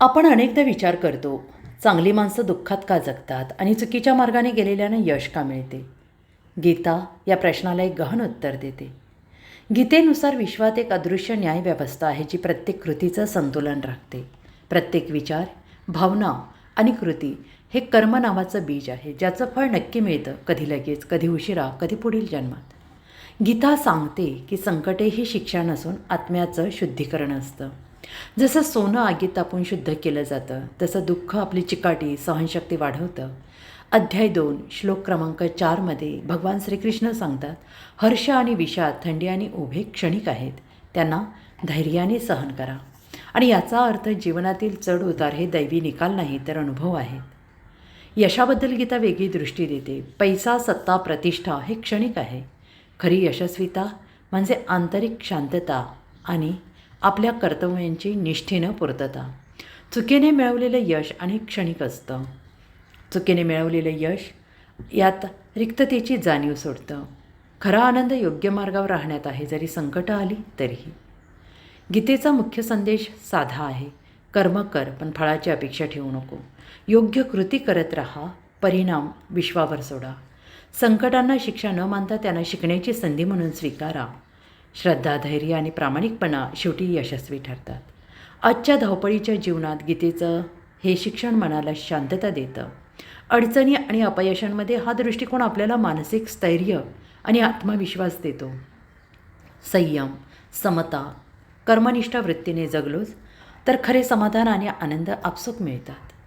आपण अनेकदा विचार करतो चांगली माणसं दुःखात का जगतात आणि चुकीच्या मार्गाने गेलेल्यानं यश का मिळते? गीता या प्रश्नाला एक गहन उत्तर देते. गीतेनुसार विश्वात एक अदृश्य न्यायव्यवस्था आहे जी प्रत्येक कृतीचं संतुलन राखते. प्रत्येक विचार भावना आणि कृती हे कर्म नावाचं बीज आहे ज्याचं फळ नक्की मिळतं कधी लगेच कधी उशिरा कधी पुढील जन्मात. गीता सांगते की संकटे ही शिक्षण असून आत्म्याचं शुद्धीकरण असतं. जसं सोनं आगीत तापून शुद्ध केलं जातं तसं दुःख आपली चिकाटी सहनशक्ती वाढवतं. अध्याय दोन श्लोक क्रमांक चारमध्ये भगवान श्रीकृष्ण सांगतात हर्ष आणि विषाद थंडी आणि उभे क्षणिक आहेत. त्यांना धैर्याने सहन करा. आणि याचा अर्थ जीवनातील चढ उतार हे दैवी निकाल नाही तर अनुभव आहेत. यशाबद्दल गीता वेगळी दृष्टी देते. पैसा सत्ता प्रतिष्ठा हे क्षणिक आहे. खरी यशस्विता म्हणजे आंतरिक शांतता आणि आपल्या कर्तव्यांची निष्ठेनं पूर्तता. चुकीने मिळवलेलं यश आणि क्षणिक असतं. चुकीने मिळवलेलं यश यात रिक्ततेची जाणीव सोडतं. खरा आनंद योग्य मार्गावर राहण्यात आहे जरी संकटं आली तरीही. गीतेचा मुख्य संदेश साधा आहे कर्म कर पण फळाची अपेक्षा ठेवू नको. योग्य कृती करत राहा परिणाम विश्वावर सोडा. संकटांना शिक्षा न मानता त्यांना शिकण्याची संधी म्हणून स्वीकारा. श्रद्धा धैर्य आणि प्रामाणिकपणा शेवटी यशस्वी ठरतात. आजच्या धावपळीच्या जीवनात गीतेचं हे शिक्षण मनाला शांतता देतं. अडचणी आणि अपयशांमध्ये हा दृष्टिकोन आपल्याला मानसिक स्थैर्य आणि आत्मविश्वास देतो. संयम समता कर्मनिष्ठ वृत्तीने जगलोच तर खरे समाधान आणि आनंद आपसूक मिळतात.